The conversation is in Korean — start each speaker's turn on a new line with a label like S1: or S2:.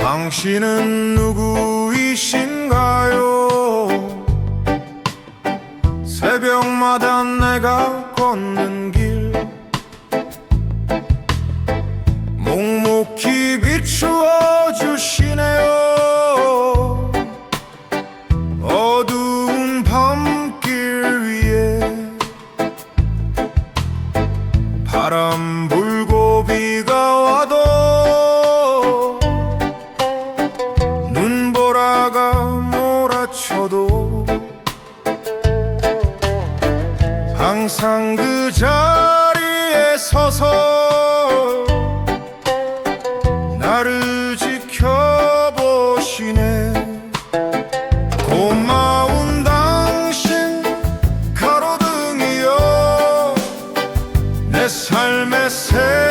S1: 당신은 누구이신가요? 새벽마다 내가 걷는 길 묵묵히 비추어 주시네요 어두운 밤길 위에 바람 불고 비가 눈보라가 몰아쳐도 항상 그 자리에 서서 나를 지켜보시네. 고마운 당신 가로등이여 내 삶의 새